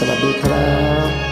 สวัสดีครับ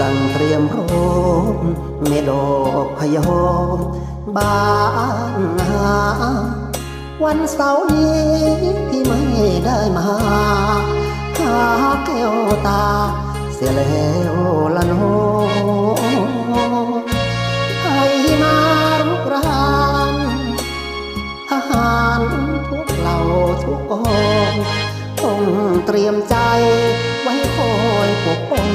สั่งเตรียมพร้อมเมดอกพยอมบ้านหาวันเสาร์นี้ที่ไม่ได้มาหาแก้วตา เสียแล้วละโนให้มารุกรานทหารทุกเหล่าทุกองต้องเตรียมใจไว้คอยปกป้อง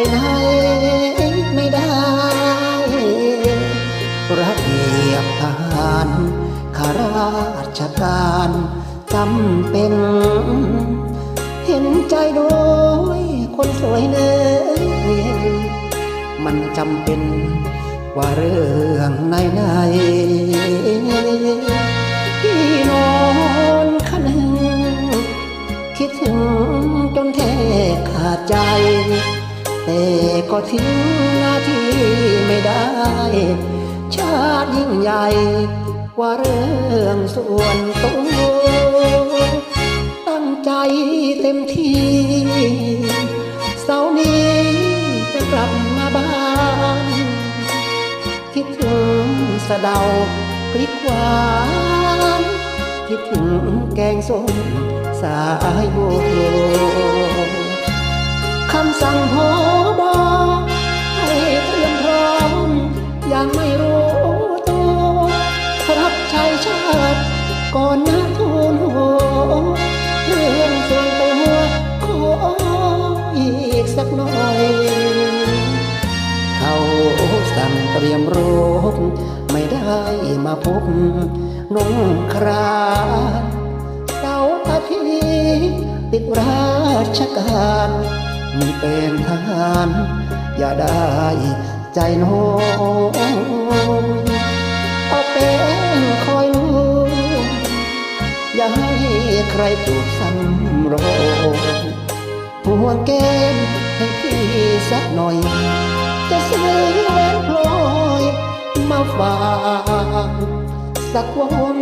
ไปไหนไม่ได้ระเบียบทหารข้าราชการจำเป็น เห็นใจด้วยคนสวยเนื้อมันจำเป็นว่าเรื่องในในๆพี่นอนขนึงคิดถึงจนแทบขาดใจ แต่ก็ทิ้งหน้าที่ไม่ได้ ชาติยิ่งใหญ่กว่าเรื่องส่วนตัวตั้งใจเต็มที่เสาร์นี้จะกลับมาบ้าน คิดถึงสะเดาพริกหวานคิดถึงแกงส้มสายโบ คำสั่งพอบอให้เตรียมพร้อมยังไม่รู้ตัวรับใช้ชาติก่อนน้าทูลหัวเรื่องส่วนตัวขออีกสักหน่อย เขาสั่งเตรียมรบไม่ได้มาพบนงครานเสาร์อาทิตย์ติดราชการ มีเป็นทหาร อย่าได้ใจโน้มเอาเป็นคอยลูกอย่าให้ใครจูบซ้ำรอยห่วงแก้มให้พี่สักหน่อย จะซื้อแหวนพลอยมาฝากสักวง